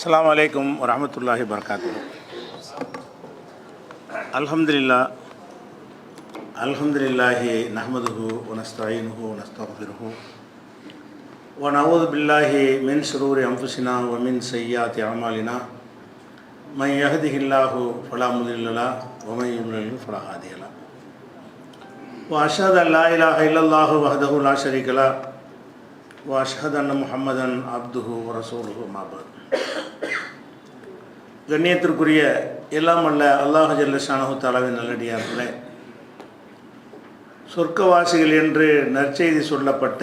அஸ்லாம் வலைக்கம் வரமத்துல்லாஹி வரகாத்து அல்ஹம்துலில்லா அல்ஹம்துலில்லாஹி நஹமதுஹு வனஸ்தாயினுஹு வனஸ்தஃபிருஹு ونعوذ بالله من شرور أنفسنا ومن سيئات أعمالنا من يهده الله فلا مضل له ومن يضلل فلا هادي له وأشهد أن لا إله إلا الله وحده لا شريك له وأشهد أن محمدا عبده ورسوله ما بعد கண்ணியத்திற்குரிய எல்லாம் அல்ல அல்லாஹ் ஜல்லஷானு தாலாவின் நல்லடியார்களே. சொர்க்கவாசிகள் என்று நற்செய்தி சொல்லப்பட்ட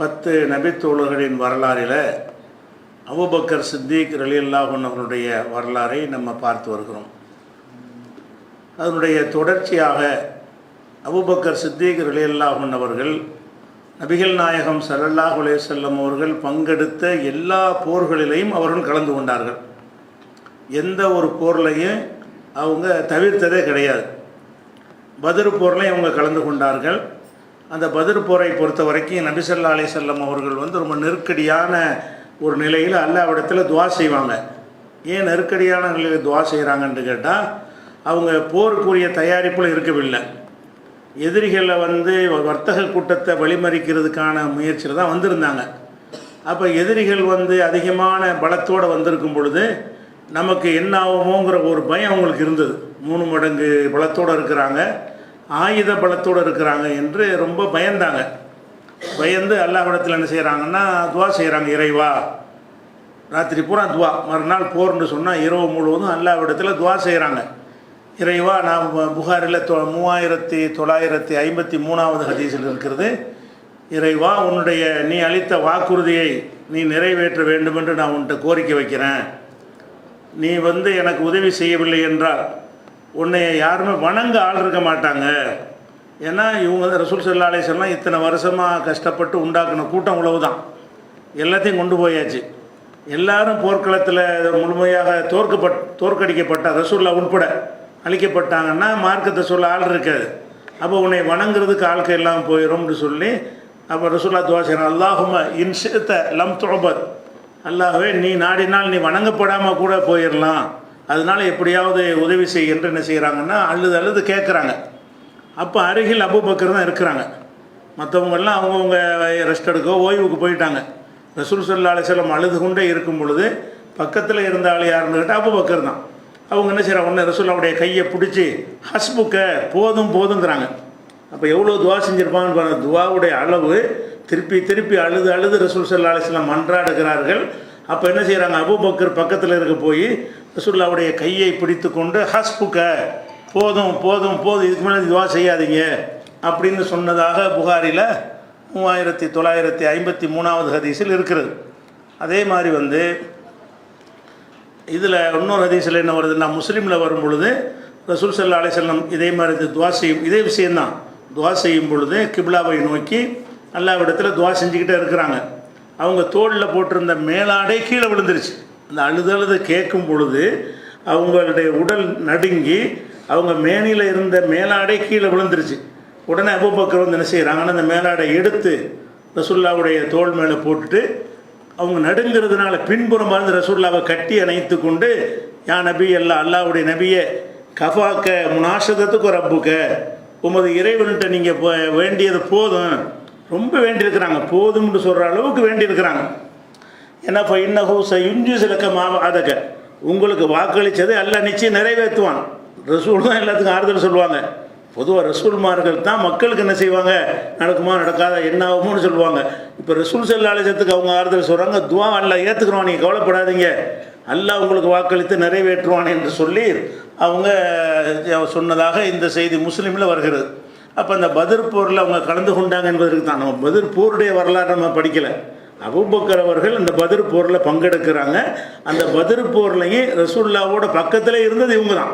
பத்து நபித்தோழர்களின் வரலாறில் அபுபக்கர் சித்திக் ரலியல்லாஹன் அவருடைய வரலாறை நம்ம பார்த்து வருகிறோம். அதனுடைய தொடர்ச்சியாக அபுபக்கர் சித்திக் ரலியல்லாஹன் அவர்கள் நபிகள் நாயகம் சல்லல்லாஹ் அலைஹி அவர்கள் பங்கெடுத்த எல்லா போர்களிலையும் அவர்கள் கலந்து கொண்டார்கள். எந்த ஒரு போர்லையும் அவங்க தவிர்த்ததே கிடையாது. பதிர் போர்லையும் அவங்க கலந்து கொண்டார்கள். அந்த பதிர் போரை பொறுத்த வரைக்கும் நபிசல்லா அலி செல்லம் அவர்கள் வந்து ரொம்ப நெருக்கடியான ஒரு நிலையில் அல்லாவிடத்தில் துவா செய்வாங்க. ஏன் நெருக்கடியான நிலையில் துவா செய்கிறாங்கன்னு கேட்டால் அவங்க போருக்குரிய தயாரிப்பில் இருக்கவில்லை. எதிரிகளை வந்து வர்த்தக கூட்டத்தை வழிமறிக்கிறதுக்கான முயற்சியில் தான் வந்திருந்தாங்க. அப்போ எதிரிகள் வந்து அதிகமான பலத்தோடு வந்திருக்கும் பொழுது நமக்கு என்ன ஆகுமோங்கிற ஒரு பயம் அவங்களுக்கு இருந்தது. மூணு மடங்கு பலத்தோடு இருக்கிறாங்க. ஆயுத பலத்தோடு இருக்கிறாங்க என்று ரொம்ப பயந்தாங்க. பயந்து அல்லாஹ்விடத்தில் என்ன செய்கிறாங்கன்னா துவா செய்கிறாங்க இறைவா. ராத்திரி பூரா துவா. மறுநாள் போர்னு சொன்னால் இரவு முழுவதும் அல்லாஹ்விடத்தில் துவா செய்கிறாங்க இறைவா நான் புகாரில் தொ மூவாயிரத்தி தொள்ளாயிரத்தி ஐம்பத்தி மூணாவது ஹதீஸில் இருக்கிறது. இறைவா உன்னுடைய நீ அளித்த வாக்குறுதியை நீ நிறைவேற்ற வேண்டும் என்று நான் உன்கிட்ட கோரிக்கை வைக்கிறேன். நீ வந்து எனக்கு உதவி செய்யவில்லை என்றால் உன்னை யாருமே வணங்க ஆள் இருக்க மாட்டாங்க. ஏன்னா இவங்க வந்து ரசூல் சல்லா அலிஸ்லாம் இத்தனை வருஷமாக கஷ்டப்பட்டு உண்டாக்குன கூட்டம் உழவு தான் எல்லாத்தையும் கொண்டு போயாச்சு. எல்லாரும் போர்க்களத்தில் முழுமையாக தோற்கப்பட் தோற்கடிக்கப்பட்ட ரசூல்லா உட்பட அழிக்கப்பட்டாங்கன்னா மார்க்கத்தை சொல்ல ஆள் இருக்காது. அப்போ உன்னை வணங்குறதுக்கு ஆட்கள் எல்லாம் போயிடும்னு சொல்லி அப்போ ரசூல்லா துவாசன் அல்லாஹும இன்ஷித்த லம் துபத் அல்லாவே நீ நாடினால் நீ வணங்கப்படாமல் கூட போயிடலாம் அதனால எப்படியாவது உதவி செய்கின்ற என்ன செய்கிறாங்கன்னா அழுது அழுது கேட்குறாங்க அப்போ அருகில் அபுபக்கர் தான் இருக்கிறாங்க. மற்றவங்கெல்லாம் அவங்கவுங்க ரெஸ்ட் எடுக்க ஓய்வுக்கு போயிட்டாங்க. ரசூல் சல்லா அலிஸ்லம் அழுது கொண்டே இருக்கும் பொழுது பக்கத்தில் இருந்த ஆள் யாருன்னு கேட்டால் அபுபக்கர் தான். அவங்க என்ன செய்கிறாங்க உடனே ரசூல்லாவுடைய கையை பிடிச்சி ஹஸ்புக்க போதும் போதுங்கிறாங்க அப்போ எவ்வளோ துவா செஞ்சுருப்பாங்கன்னு பாருங்கள் துவாவுடைய அளவு திருப்பி திருப்பி அழுது அழுது ரசூல் சல்லா அலிஸ்லாம் மன்றாடுகிறார்கள். அப்போ என்ன செய்கிறாங்க அபுபக்கர் பக்கத்தில் இருக்க போய் ரசூல்லாவுடைய கையை பிடித்து கொண்டு ஹஸ்புக்க போதும் போதும் போதும் இதுக்கு மேலே துவா செய்யாதீங்க. அப்படின்னு சொன்னதாக புகாரில் மூவாயிரத்தி தொள்ளாயிரத்தி ஐம்பத்தி மூணாவது ஹதீஸில் இருக்கிறது. அதே மாதிரி வந்து இதில் இன்னொரு ஹதீஸில் என்ன வருதுன்னா முஸ்லீமில் வரும் பொழுது ரசூல் சல்லா அலிசல்லம் இதே மாதிரி துவா செய்யும் இதே விஷயந்தான் துவா செய்யும் பொழுது கிப்லாவை நோக்கி அல்லாவிடத்தில் துவா செஞ்சுக்கிட்டே இருக்கிறாங்க. அவங்க தோளில் போட்டிருந்த மேலாடை கீழே விழுந்துருச்சு. அந்த அழுதழுத கேட்கும் பொழுது அவங்களுடைய உடல் நடுங்கி அவங்க மேனியில் இருந்த மேலாடை கீழே விழுந்துருச்சு. உடனே அபுபக்கர் வந்து என்ன செய்கிறாங்கன்னா அந்த மேலாடை எடுத்து ரசுல்லாவுடைய தோல் மேலே போட்டுட்டு அவங்க நடுங்கிறதுனால பின்புறமாக இருந்து ரசுல்லாவை கட்டி அணைத்து கொண்டு யா நபி அல்லா அல்லாவுடைய நபியை கஃபாக்க முனாசதத்துக்கு ஒரு அப்புக்க உமது இறைவன்கிட்ட நீங்கள் வேண்டியது போதும். ரொம்ப வேண்டியிருக்கிறாங்க. போதும்னு சொல்கிற அளவுக்கு வேண்டியிருக்கிறாங்க. ஏன்னா இப்போ இன்னஹூ ஹவுஸ் இஞ்சு சிலக்க மாவ அதக்க உங்களுக்கு வாக்களித்தது எல்லாம் நிச்சயம் நிறைவேற்றுவான். ரசூல் தான் எல்லாத்துக்கும் ஆறுதல் சொல்லுவாங்க. பொதுவாக ரசூல்மார்கள் தான் மக்களுக்கு என்ன செய்வாங்க? நடக்குமா நடக்காத என்ன ஆகுமோன்னு சொல்லுவாங்க. இப்போ ரசூல் செல்லாலயத்துக்கு அவங்க ஆறுதல் சொல்கிறாங்க துவா அல்ல ஏற்றுக்கிறோம் நீங்கள் கவலைப்படாதீங்க. அல்லா உங்களுக்கு வாக்களித்து நிறைவேற்றுவான் என்று சொல்லி அவங்க சொன்னதாக இந்த செய்தி முஸ்லீமில் வருகிறது. அப்போ அந்த பதிர் போரில் அவங்க கலந்து கொண்டாங்க என்பதற்கு தான். நம்ம பதிர் போருடைய வரலாறு நம்ம படிக்கலை. அபுபக்கர் அவர்கள் அந்த பதிர் போரில் பங்கெடுக்கிறாங்க. அந்த பதிர் போர்லையும் ரசூல்லாவோட பக்கத்தில் இருந்தது இவங்க தான்.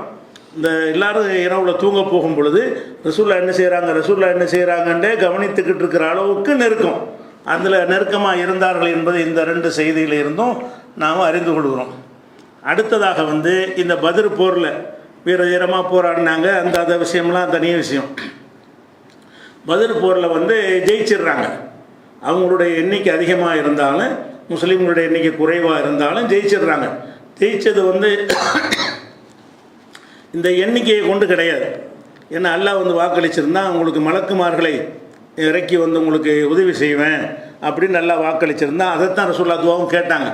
இந்த எல்லாரும் இரவில் தூங்க போகும் பொழுது ரசூல்லா என்ன செய்கிறாங்க ரசூல்லா என்ன செய்கிறாங்கன்றே கவனித்துக்கிட்டு இருக்கிற அளவுக்கு நெருக்கம். அதில் நெருக்கமாக இருந்தார்கள் என்பது இந்த ரெண்டு செய்தியில் இருந்தும் நாம் அறிந்து கொள்கிறோம். அடுத்ததாக வந்து இந்த பதிர் போரில் வீர வீரமாக போராடினாங்க. அந்த அந்த விஷயம்லாம் தனிய விஷயம். பதில் போரில் வந்து ஜெயிச்சிடுறாங்க. அவங்களுடைய எண்ணிக்கை அதிகமாக இருந்தாலும் முஸ்லீம்களுடைய எண்ணிக்கை குறைவாக இருந்தாலும் ஜெயிச்சிடுறாங்க. ஜெயிச்சது வந்து இந்த எண்ணிக்கையை கொண்டு கிடையாது. ஏன்னா அல்லாஹ் வந்து வாக்களிச்சிருந்தா உங்களுக்கு மலக்குமார்களை இறக்கி வந்து உங்களுக்கு உதவி செய்வேன் அப்படின்னு நல்லா வாக்களிச்சிருந்தா அதைத்தான் ரசூல்லா துவாவும் கேட்டாங்க.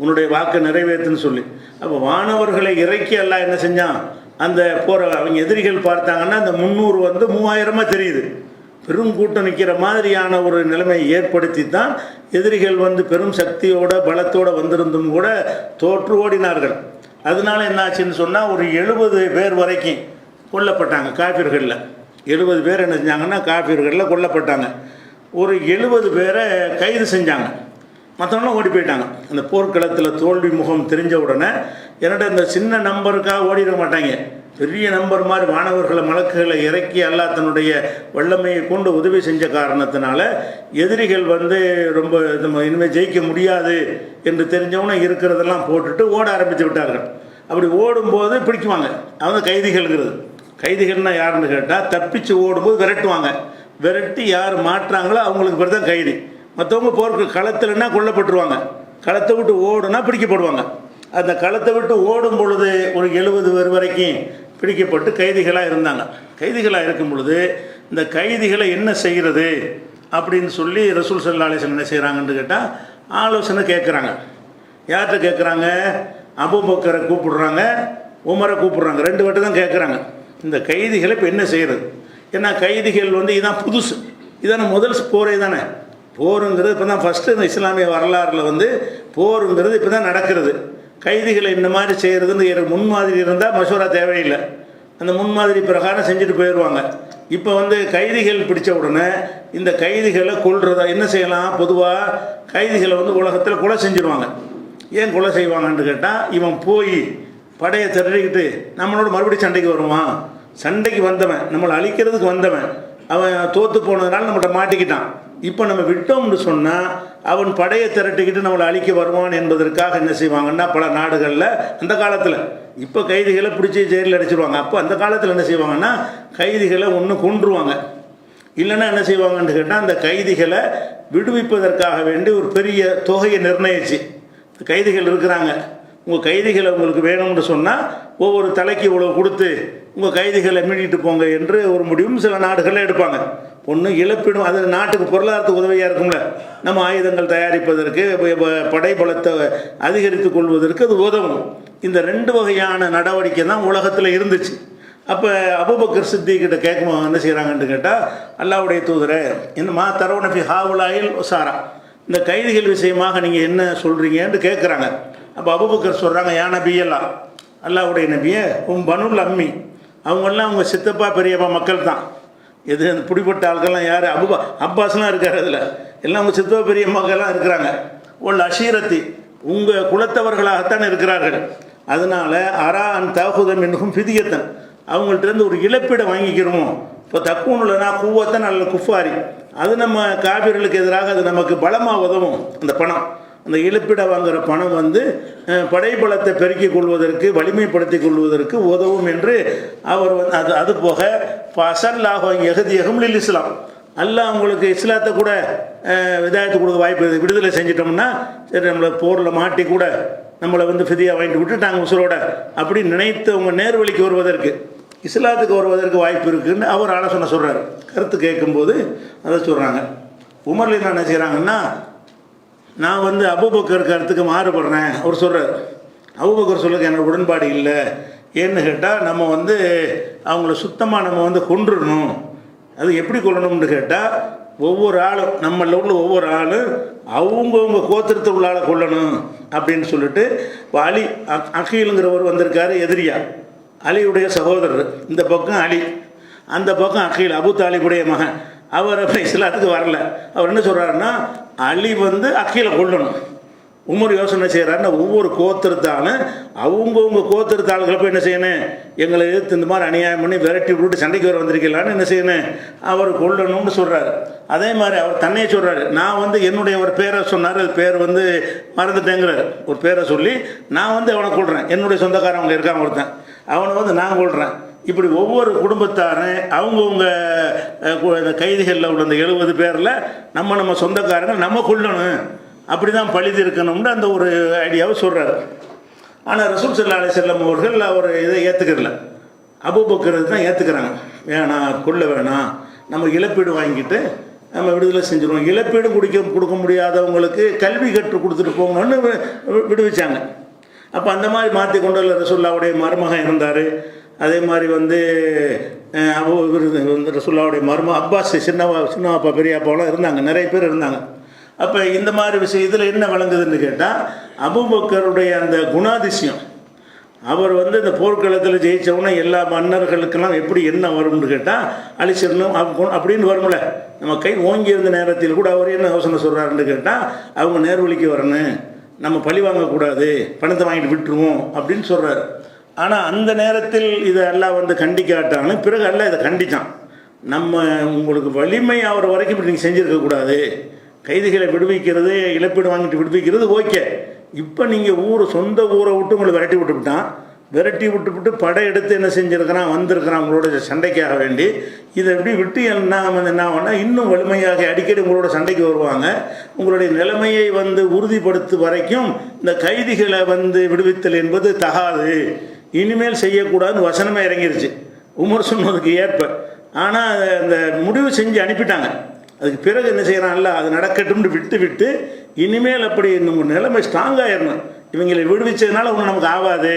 உன்னுடைய வாக்கை நிறைவேற்றுன்னு சொல்லி. அப்போ வானவர்களை இறக்கி எல்லாம் என்ன செஞ்சான்? அந்த போகிற அவங்க எதிரிகள் பார்த்தாங்கன்னா அந்த முந்நூறு வந்து மூவாயிரமாக தெரியுது. பெரும் கூட்டம் நிற்கிற மாதிரியான ஒரு நிலைமையை ஏற்படுத்தி தான் எதிரிகள் வந்து பெரும் சக்தியோட பலத்தோடு வந்திருந்தும் கூட தோற்று ஓடினார்கள். அதனால என்னாச்சுன்னு சொன்னால் ஒரு எழுபது பேர் வரைக்கும் கொல்லப்பட்டாங்க காஃபிர்களில் எழுபது பேர் என்ன செஞ்சாங்கன்னா காஃபிர்களில் கொல்லப்பட்டாங்க. ஒரு எழுபது பேரை கைது செஞ்சாங்க. மற்றவங்களாம் ஓடி போயிட்டாங்க. அந்த போர்க்களத்தில் தோல்வி முகம் தெரிஞ்ச உடனே என்னடா இந்த சின்ன நம்பருக்காக ஓடிட மாட்டாங்க. பெரிய நம்பர் மாதிரி மாணவர்களை மலக்குகளை இறக்கி அல்லாஹ் தன்னுடைய வல்லமையை கொண்டு உதவி செஞ்ச காரணத்தினால எதிரிகள் வந்து ரொம்ப நம்ம இனிமேல் ஜெயிக்க முடியாது என்று தெரிஞ்சவன இருக்கிறதெல்லாம் போட்டுட்டு ஓட ஆரம்பித்து விட்டார்கள். அப்படி ஓடும்போது பிடிக்குவாங்க. அவங்க கைதிகள்ங்கிறது கைதிகள்னா யாருன்னு கேட்டால் தப்பிச்சு ஓடும்போது விரட்டுவாங்க. விரட்டி யார் மாட்டுறாங்களோ அவங்களுக்கு பேர் தான் கைதி. மற்றவங்க போருக்கு களத்தில்னா கொல்லப்பட்டுருவாங்க. களத்தை விட்டு ஓடுனா பிடிக்கப்படுவாங்க. அந்த களத்தை விட்டு ஓடும் பொழுது ஒரு எழுபது பேர் வரைக்கும் பிடிக்கப்பட்டு கைதிகளாக இருந்தாங்க. கைதிகளாக இருக்கும் பொழுது இந்த கைதிகளை என்ன செய்கிறது அப்படின்னு சொல்லி ரசூல் சல்லா அலிஸ்லாம் என்ன செய்கிறாங்கன்னு கேட்டால் ஆலோசனை கேட்குறாங்க யார்கிட்ட கேட்குறாங்க அபுபக்கரை கூப்பிடுறாங்க உமரை கூப்பிடுறாங்க. ரெண்டு பேர்ட்ட தான் கேட்குறாங்க இந்த கைதிகளை இப்போ என்ன செய்கிறது ஏன்னா கைதிகள் வந்து இதான் புதுசு. இதான முதல் போரே தானே. போருங்கிறது இப்போ தான் ஃபஸ்ட்டு இந்த இஸ்லாமிய வரலாறில் வந்து போருங்கிறது இப்போ தான் நடக்கிறது. கைதிகளை இந்த மாதிரி செய்கிறதுன்னு முன்மாதிரி இருந்தால் மசூரா தேவையில்லை. அந்த முன்மாதிரி பிரகாரம் செஞ்சுட்டு போயிடுவாங்க இப்போ வந்து கைதிகள் பிடிச்ச உடனே இந்த கைதிகளை கொள்றதா என்ன செய்யலாம்? பொதுவாக கைதிகளை வந்து உலகத்தில் கொலை செஞ்சுருவாங்க. ஏன் கொலை செய்வாங்கன்னு கேட்டால் இவன் போய் படையை திரட்டிக்கிட்டு நம்மளோட மறுபடியும் சண்டைக்கு வருவான். சண்டைக்கு வந்தவன் நம்மளை அழிக்கிறதுக்கு வந்தவன். அவன் தோற்று போனதுனால நம்மகிட்ட மாட்டிக்கிட்டான். இப்போ நம்ம விட்டோம்னு சொன்னால் அவன் படையை திரட்டிக்கிட்டு நம்மளை அழிக்க வருவான் என்பதற்காக என்ன செய்வாங்கன்னா பல நாடுகளில் அந்த காலத்தில். இப்போ கைதிகளை பிடிச்சி ஜெயிலில் அடிச்சிருவாங்க. அப்போ அந்த காலத்தில் என்ன செய்வாங்கன்னா கைதிகளை ஒன்று கொன்றுவாங்க. இல்லைன்னா என்ன செய்வாங்கன்னு கேட்டால் அந்த கைதிகளை விடுவிப்பதற்காக வேண்டி ஒரு பெரிய தொகையை நிர்ணயிச்சு கைதிகள் இருக்கிறாங்க. உங்கள் கைதிகளை உங்களுக்கு வேணும்னு சொன்னால் ஒவ்வொரு தலைக்கு இவ்வளோ கொடுத்து உங்கள் கைதிகளை மீட்டிட்டு போங்க என்று ஒரு முடிவும் சில நாடுகளில் எடுப்பாங்க. ஒன்று இழப்பிடும். அது நாட்டுக்கு பொருளாதாரத்துக்கு உதவியாக இருக்கும்ல. நம்ம ஆயுதங்கள் தயாரிப்பதற்கு படைபலத்தை அதிகரித்துக் கொள்வதற்கு அது உதவும். இந்த ரெண்டு வகையான நடவடிக்கை தான் உலகத்தில் இருந்துச்சு. அப்போ அபுபக்கர் சித்திக்கிட்ட கேட்கும் என்ன செய்கிறாங்கன்னு கேட்டால் அல்லாவுடைய தூதரை என்னம்மா தரவனஃபி ஹாவுலாயில் சாரா இந்த கைதிகள் விஷயமாக நீங்கள் என்ன சொல்கிறீங்கன்னு கேட்குறாங்க அப்போ அபுபக்கர் சொல்கிறாங்க யா நபியெல்லாம் அல்லாவுடைய நபியை உன் பனுல் அம்மி. அவங்கெல்லாம் அவங்க சித்தப்பா பெரியப்பா மக்கள் தான் எது அந்த பிடிப்பட்ட ஆட்கள்லாம் யார்? அபுபா அப்பாஸ்லாம் இருக்கார் அதில். எல்லாம் உங்கள் சித்தப்பா பெரிய இருக்கிறாங்க. உள்ள அஷீரத்தி உங்கள் குலத்தவர்களாகத்தான் இருக்கிறார்கள். அதனால் அரா அன் தகுதம் என்னும் பிதியத்தன் அவங்கள்ட்ட இருந்து ஒரு இழப்பீடை வாங்கிக்கிறோமோ? இப்போ தக்குனுலனா கூவத்தன் அல்ல குஃபாரி. அது நம்ம காவிர்களுக்கு எதிராக அது நமக்கு பலமாக உதவும் அந்த பணம். அந்த இழப்பிட வாங்குகிற பணம் வந்து படைபலத்தை பெருக்கிக் கொள்வதற்கு வலிமைப்படுத்திக் கொள்வதற்கு உதவும் என்று அவர் வந்து அது அது போக பசல்லாகும் எகதியகம் லில் இஸ்லாம். அல்லாஹ் அவங்களுக்கு இஸ்லாத்தை கூட விதாயத்தை கொடுக்க வாய்ப்பு இருக்குது. விடுதலை செஞ்சிட்டோம்னா சரி நம்மளை போரில் மாட்டி கூட நம்மளை வந்து ஃபிதியாக வாங்கிட்டு விட்டுட்டாங்க உசுரோட அப்படி நினைத்து அவங்க நேர்வழிக்கு வருவதற்கு இஸ்லாத்துக்கு வருவதற்கு வாய்ப்பு இருக்குன்னு அவர் ஆலோசனை சொல்கிறார் கருத்து கேட்கும்போது அதை சொல்கிறாங்க உமர்ல என்ன செய்கிறாங்கன்னா நான் வந்து அபுபக்கர் கருத்துக்கு மாறுபடுறேன். அவர் சொல்கிறார் அபுபக்கர் சொல்லுக்கு எனக்கு உடன்பாடு இல்லை. ஏன்னு கேட்டால் நம்ம வந்து அவங்கள சுத்தமாக நம்ம வந்து கொன்றுடணும். அது எப்படி கொல்லணும்னு கேட்டால் ஒவ்வொரு ஆளும் நம்மள உள்ள ஒவ்வொரு ஆளும் அவங்கவுங்க கோத்திரத்தில் உள்ள ஆளை அப்படின்னு சொல்லிட்டு இப்போ அலி அக்- அகீலுங்கிறவர் வந்திருக்காரு எதிரியா. அலியுடைய சகோதரர். இந்த பக்கம் அலி. அந்த பக்கம் அகீல் அபு தாலிபுடைய மகன். அவர் அப்ப இஸ்லாத்துக்கு வரல. அவர் என்ன சொல்கிறாருன்னா அலி வந்து அக்கீலை கொள்ளணும். உமர் யோசனை செய்கிறாருன்னா ஒவ்வொரு கோத்திரத்தாலும் அவங்கவுங்க கோத்திரத்தாளுகளை போய் என்ன செய்யணும்? எங்களை எதிர்த்து இந்த மாதிரி அநியாயம் பண்ணி விரட்டி விட்டு சண்டைக்கு வர வந்திருக்கலான்னு என்ன செய்யணும்? அவர் கொல்லணும்னு சொல்கிறாரு அதே மாதிரி அவர் தன்னையே சொல்கிறாரு நான் வந்து என்னுடைய ஒரு பேரை சொன்னார். அது பேர் வந்து மறந்துட்டேங்கிறார். ஒரு பேரை சொல்லி நான் வந்து அவனை கொள்கிறேன் என்னுடைய சொந்தக்காரன் அவங்க இருக்கான் ஒருத்தன். அவனை வந்து நான் கொள்கிறேன் இப்படி ஒவ்வொரு குடும்பத்தாரும் அவங்கவுங்க இந்த கைதிகளில் உள்ள அந்த எழுபது பேரில் நம்ம நம்ம சொந்தக்காரங்க நம்ம கொள்ளணும் அப்படி தான் பழிது இருக்கணும்னு அந்த ஒரு ஐடியாவை சொல்கிறார் ஆனால் ரசூல் சல்லா அலி செல்லம் அவர்கள் அவர் இதை ஏற்றுக்கிறல அபூபக்கிறது தான் ஏற்றுக்கிறாங்க வேணாம் கொள்ள வேணாம். நம்ம இழப்பீடு வாங்கிட்டு நம்ம விடுதலை செஞ்சுருவோம். இழப்பீடு குடிக்க கொடுக்க முடியாதவங்களுக்கு கல்வி கற்று கொடுத்துட்டு போங்கன்னு வி- விடுவிச்சாங்க. அப்போ அந்த மாதிரி மாற்றி கொண்டு வர ரசுல்லாவுடைய மருமகன் இருந்தார். அதே மாதிரி வந்து வந்து ரசுல்லாவுடைய மரும அப்பாஸ் சின்னவா சின்னவாப்பா பெரியப்பாவெல்லாம் இருந்தாங்க. நிறைய பேர் இருந்தாங்க. அப்போ இந்த மாதிரி விஷயம் இதில் என்ன விளங்குதுன்னு கேட்டால் அபுபக்கருடைய அந்த குணாதிசயம். அவர் வந்து இந்த போர்க்களத்தில் ஜெயிச்சவொன்னே எல்லா மன்னர்களுக்கெல்லாம் எப்படி என்ன வரும்னு கேட்டால் அழிச்சிடணும் அப்படின்னு வரும்ல. நம்ம கை ஓங்கி இருந்த நேரத்தில் கூட அவர் என்ன யோசனை சொல்கிறாருன்னு கேட்டால் அவங்க நேர்வழிக்கு வரணும். நம்ம பழி வாங்கக்கூடாது பணத்தை வாங்கிட்டு விட்டுருவோம் அப்படின்னு சொல்கிறாரு ஆனால் அந்த நேரத்தில் இதை எல்லாம் வந்து கண்டிக்காட்டாங்க பிறகு எல்லாம் இதை கண்டித்தான் நம்ம உங்களுக்கு வலிமை ஆகிற வரைக்கும் இப்படி நீங்கள் செஞ்சுருக்கக்கூடாது கைதிகளை விடுவிக்கிறது இழப்பீடு வாங்கிட்டு விடுவிக்கிறது ஓகே. இப்போ நீங்கள் ஊர் சொந்த ஊரை விட்டு உங்களை விரட்டி விட்டுவிட்டான் விரட்டி விட்டுவிட்டு படை எடுத்து என்ன செஞ்சுருக்கிறான் வந்திருக்கிறான் உங்களோட சண்டைக்காக வேண்டி. இதை எப்படி விட்டு என்ன வந்து என்ன பண்ணால் இன்னும் வலிமையாக அடிக்கடி உங்களோட சண்டைக்கு வருவாங்க. உங்களுடைய நிலைமையை வந்து உறுதிப்படுத்து வரைக்கும் இந்த கைதிகளை வந்து விடுவித்தல் என்பது தகாது. இனிமேல் செய்யக்கூடாதுன்னு வசனமே இறங்கிருச்சு. உமர் சொன்னதுக்கு ஏற்ப. ஆனால் அந்த முடிவு செஞ்சு அனுப்பிட்டாங்க. அதுக்கு பிறகு என்ன செய்கிறான்ல அது நடக்கட்டும்னு விட்டு விட்டு இனிமேல் அப்படி நம்ம நிலைமை ஸ்ட்ராங்காகிடணும் இவங்களை விடுவிச்சதுனால ஒன்றும் நமக்கு ஆகாது.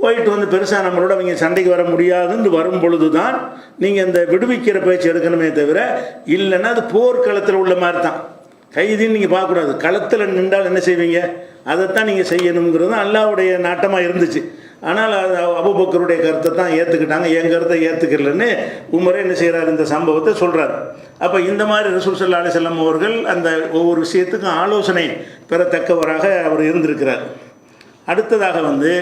போயிட்டு வந்து பெருசாக நம்மளோட அவங்க சண்டைக்கு வர முடியாதுன்னு வரும் பொழுது தான் நீங்கள் இந்த விடுவிக்கிற பயிற்சி எடுக்கணுமே தவிர இல்லைன்னா அது போர்க்களத்தில் உள்ள மாதிரி தான் கைதின்னு நீங்கள் பார்க்கக்கூடாது. களத்தில் நின்றால் என்ன செய்வீங்க? அதைத்தான் நீங்கள் செய்யணுங்கிறது அல்லாவுடைய நாட்டமாக இருந்துச்சு. ஆனால் அது அபுபக்கருடைய கருத்தை தான் ஏற்றுக்கிட்டாங்க என் கருத்தை ஏற்றுக்கலன்னு உமரே என்ன செய்கிறார் இந்த சம்பவத்தை சொல்கிறார் அப்போ இந்த மாதிரி ரசூல் சல்லா அலிசல்லாம் அவர்கள் அந்த ஒவ்வொரு விஷயத்துக்கும் ஆலோசனை பெறத்தக்கவராக அவர் இருந்திருக்கிறார். அடுத்ததாக வந்து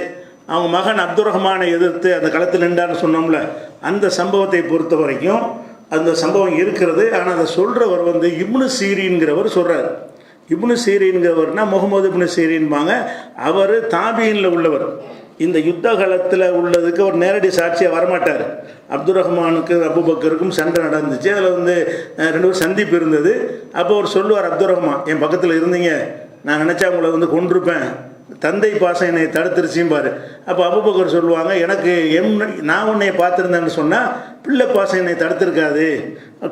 அவங்க மகன் அப்துல் ரஹ்மானை எதிர்த்து அந்த களத்தில் நின்றான்னு சொன்னோம்ல அந்த சம்பவத்தை பொறுத்த வரைக்கும் அந்த சம்பவம் இருக்கிறது. ஆனால் அதை சொல்கிறவர் வந்து இப்னு சீரின்கிறவர் சொல்கிறார் இப்னு சீரிங்கிறவர்னா முகமது இப்னு சீரின்பாங்க. அவர் தாபியனில் உள்ளவர். இந்த யுத்த காலத்தில் உள்ளதுக்கு அவர் நேரடி சாட்சியாக வரமாட்டார். அப்துல் ரஹ்மானுக்கு அபுபக்கருக்கும் சண்டை நடந்துச்சு. அதில் வந்து ரெண்டு பேரும் சந்திப்பு இருந்தது. அப்போ அவர் சொல்லுவார் அப்துல் ரஹ்மான் என் பக்கத்தில் இருந்தீங்க. நான் நினச்சா உங்களை வந்து கொண்டிருப்பேன் தந்தை பாசம் என்னை தடுத்துருச்சிம்பார் அப்போ அபுபக்கர் சொல்லுவாங்க எனக்கு எம் நான் உன்னை பார்த்துருந்தேன்னு சொன்னால் பிள்ளை பாசம் என்னை தடுத்திருக்காது.